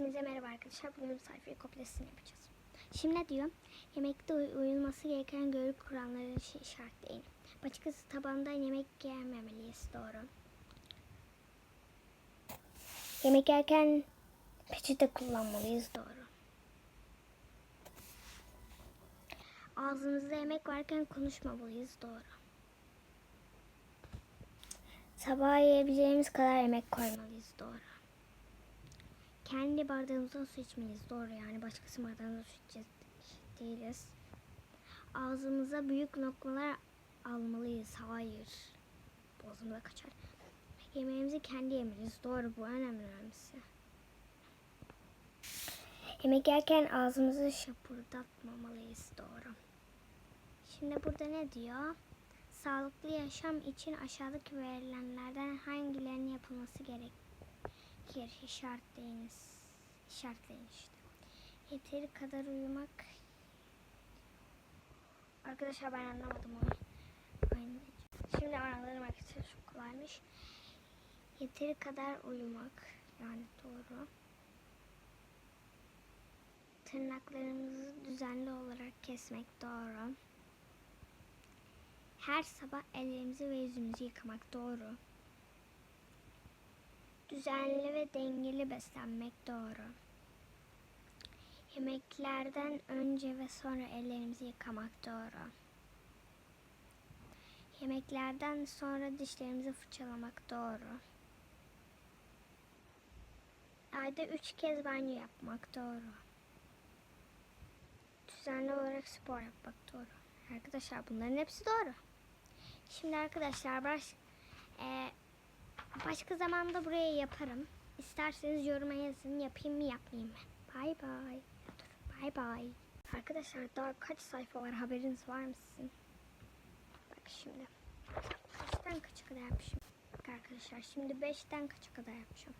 Hepinize merhaba arkadaşlar. Bugün sayfayı kopyasını yapacağız. Şimdi ne diyor? Yemekte uy- uyulması gereken görüp kuralları işaretleyin. Başkası tabandan yemek yememeliyiz. Doğru. Yemek yerken peçete kullanmalıyız. Doğru. Ağzımızda yemek varken konuşmamalıyız. Doğru. Sabah yiyebileceğimiz kadar yemek koymalıyız. Doğru. Kendi bardağımızdan su içmeliyiz. Doğru yani başkası bardağından su içeceğiz değiliz. Ağzımıza büyük lokmalar almalıyız. Hayır. Boğazımda kaçar. Yemeğimizi kendi yemeliyiz. Doğru bu en önemlisi. Yemek yerken ağzımızı şapırdatmamalıyız. Doğru. Şimdi burada ne diyor? Sağlıklı yaşam için aşağıdaki verilenlerden? İşaretleyiniz. İşaretleyin işte. Yeteri kadar uyumak. Arkadaşlar ben anlamadım onu. Aynen. Şimdi anladım arkadaşlar çok kolaymış. Yeteri kadar uyumak. Yani doğru. Tırnaklarımızı düzenli olarak kesmek doğru. Her sabah ellerimizi ve yüzümüzü yıkamak doğru. Düzenli ve dengeli beslenmek doğru. Yemeklerden önce ve sonra ellerimizi yıkamak doğru. Yemeklerden sonra dişlerimizi fırçalamak doğru. Ayda üç kez banyo yapmak doğru. Düzenli olarak spor yapmak doğru. Arkadaşlar bunların hepsi doğru. Şimdi arkadaşlar baş, e, başka zamanda buraya yaparım. İsterseniz yoruma yazın yapayım mı yapmayayım mı? Bay bay. Dur bay bay. Arkadaşlar daha kaç sayfa var haberiniz var mı sizin? Bak şimdi. Kaçtan kaça kadar yapmışım? Bak arkadaşlar şimdi 5'ten kaça kadar yapmışım?